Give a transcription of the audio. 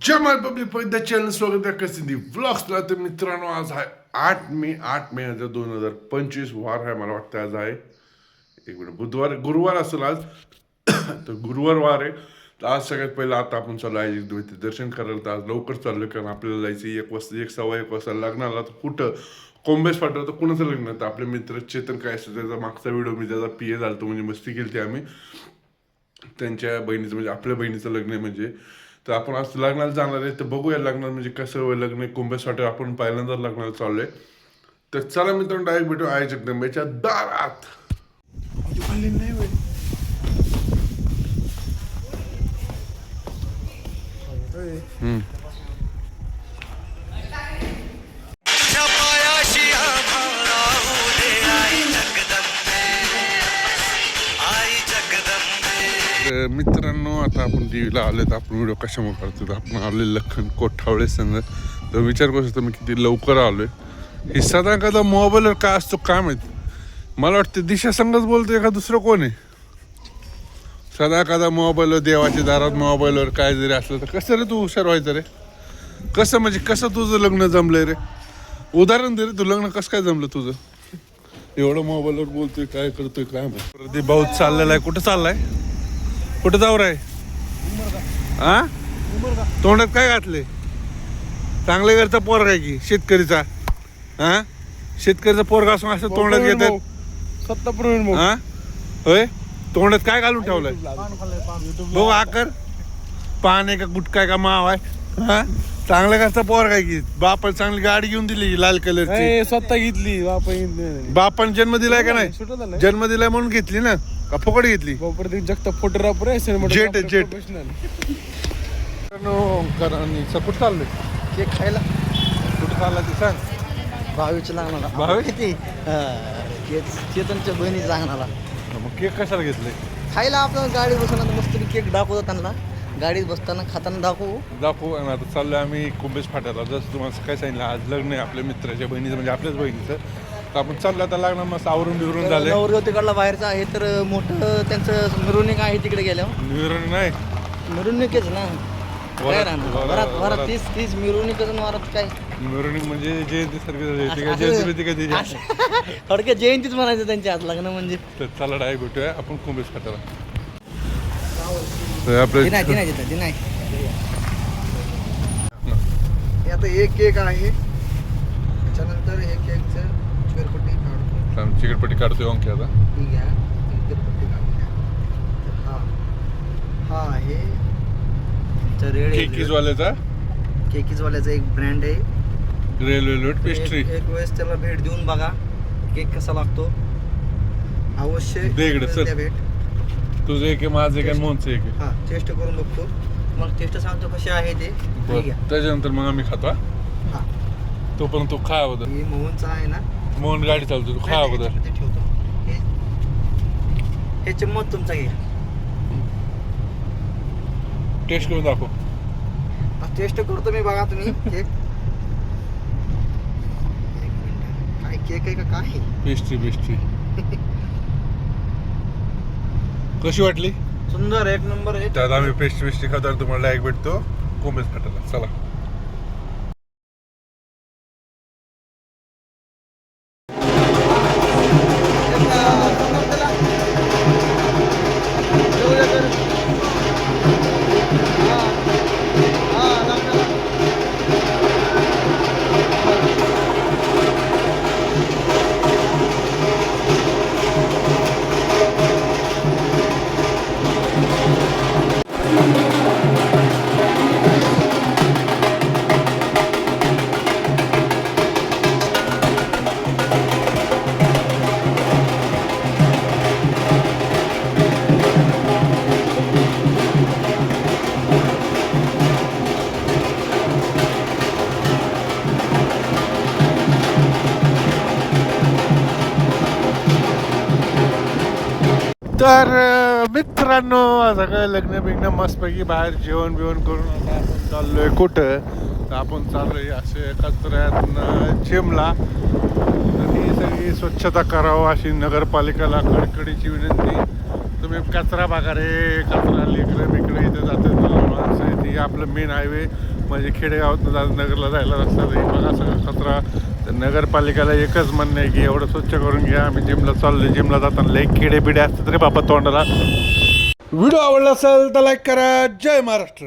माय public पहिल्या channel स्वागत आहे कसिंदी व्लॉग्सला तर मित्रांनो आज आहे आठ मे आठ मे हजार दोन हजार पंचवीस वार आहे मला वाटतं आज आहे एक मिनिट बुधवार गुरुवार असेल आज तर गुरुवार वार आहे तर आज सगळ्यात पहिलं आता आपण चालू आहे दर्शन करायला तर आज लवकर चाललो कारण आपल्याला जायचं एक वाजता एक सव्वा एक वाजता लग्नाला तर कुठं कोंबेस पाठवलं तर कुणाचं लग्न तर आपले मित्र चेतन काय असतं त्याचा मागचा व्हिडिओ मी त्याचा पी ए झालतो म्हणजे मस्ती केली आम्ही त्यांच्या बहिणीचं म्हणजे आपल्या बहिणीचं लग्न आहे म्हणजे तर आपण आज लग्नाला जाणार आहे तर बघूया लग्नात म्हणजे कसं होईल लग्न कुंभेसाठी आपण पहिल्यांदा लग्नाला चाललोय. तर चला मित्रांनो डायरेक्ट भेटू आय जगदंबेच्या दारात. नाही तर मित्रांनो आता आपण टीव्हीला आले तर आपण व्हिडिओ कशामुळे करतो तर आपण आले लखन कोठावळे संघ तर विचार करू शकतो मी किती लवकर आलोय. हे सदा कदा मोबाईलवर काय असतो काय माहीत? मला वाटतं दिशा संघच बोलतोय का दुसरं कोण आहे? सदा कदा मोबाईलवर देवाच्या दारात मोबाईलवर काय जरी असलं तर कसं रे तू हुशार व्हायचं रे? कसं म्हणजे कसं तुझं लग्न जमलंय रे? उदाहरण दे रे तू लग्न कसं काय जमलं तुझं? एवढं मोबाईलवर बोलतोय काय करतोय काय माहीत? प्रदीप भाऊ चाललेला आहे. कुठं चाललाय? कुठं जाऊ रे हा तोंडात काय घातले चांगल्या घरचा पोरग आहे की शेतकरीचा? हा शेतकरीचा पोरगा असून असं तोंडात घेतात सत्ता प्रवीण हा होय? तोंडात काय घालून ठेवलंय? बघू आकर. पान आहे का गुटका आहे का माव आहे? हा चांगल्या घरचा पोरगा आहे की बापाला चांगली गाडी घेऊन दिली लाल कलरची. स्वतः घेतली बापा बापाने जन्म दिलाय का नाही जन्म दिलाय म्हणून घेतली ना? का फुकट घेतली? प्रत्येक जगता फोटोग्राफर आहे Jet आहे, jet. कुठं चाललंय केक खायला. कुठं चालला ते सांग. भावीच्या लग्नाला. भावी? किती? चेतनच्या बहिणीच्या लग्नाला. मग केक कशाला घेतले? खायला आपण गाडीत बसताना मस्त केक दाखवतो त्यांना. गाडीत बसताना खाताना दाखवू. दाखवू. आणि आता चाललोय आम्ही कुंभेश फाट्याला. जसं तुम्हाला काय सांगितलं आज लग्न आहे आपल्या मित्राच्या बहिणीचं म्हणजे आपल्याच बहिणीचं. आपण चाललं आता लग्न मस्त आवरून बिवरून झाले. नवरदेव तिकडला बाहेरचा आहे तर मोठं त्यांचं मिरवणूक आहे तिकडे गेल्यावर. विवरण नाही. मिरवणुकीच ना. काय वरात- राहणार? वरात- वरात वरात वरात. तीस तीस मिरवणुकीच वरात काय? मिरवणूक म्हणजे जयंती सारखी जयंती थोडक्यात जयंतीच म्हणायचं त्यांच्या हात लग्न म्हणजे. तर चला डाय भेटूया. आपण तर ते आपले नाही ते नाही ते नाही हे आता एक केक आहे. त्याच्यानंतर हे केकचं चिकटपट्टी काढतो चिकटपट्टी काढतोय अंकी आता. ठीक आहे. चिकटपट्टी काढून घ्या तर हा. हा आहे. तर रेड केकीजवाल्याचा? केकीजवाल्याचा एक ब्रँड आहे. रेल्वे एक पेस्ट्री एक वेळेस त्याला भेट देऊन बघा. केक कसा लागतो. अवश्य दे इकडे, एक चल. द्या भेट. तुझं एक आहे माझं एक आहे आणि मोहनचं एक आहे. हा टेस्ट करून बघतो. मग टेस्ट सांगतो कशी आहे ते. ठीक बरं. आहे. त्याच्यानंतर मग आम्ही खातो हा. हा. तो पण तू खा अगोदर. हे मोहनचा आहे ना. मोहन गाडी चालतो तू खा अगोदर. हे चम्मच तुमचा घ्या. टेस्ट करून दाखव. टेस्ट करतो मी बघा तुम्ही. केक. काय केक आहे का काय? पेस्ट्री पेस्ट्री कशी वाटली? सुंदर एक नंबर आहे. त्यात आम्ही पेस्ट्री पेस्ट्री खातो आणि तुम्हाला एक भेटतो. कोंबेच फाटायला चला. तर मित्रांनो सगळं लग्न बिग्न मस्तपैकी बाहेर जेवण बिवण करून आता आपण चाललोय कुठं? तर आपण चाललोय असे कचऱ्यातनं जिमला. तर ही सगळी स्वच्छता करावं अशी नगरपालिकेला कडकडीची विनंती. तुम्ही कचरा बघा रे कचरा लेकरं बिकडे इथे जातात. माणसं इथे आपलं मेन हायवे म्हणजे खेडेगावात नगरला जायला रस्ता बघा सगळं कचरा तर नगरपालिकेला एकच म्हणणं आहे की एवढं स्वच्छ करून घ्या आम्ही जिमला चाललो जिमला जाताना लई किडे बिडे असतात रे बाबा तोंडाला. व्हिडिओ आवडला असेल तर लाईक करा. जय महाराष्ट्र.